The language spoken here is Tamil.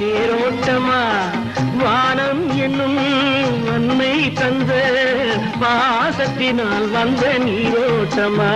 நீரோட்டமா? வானம் என்னும் வன்மை தந்த வாசத்தினால் வந்த நீரோட்டமா?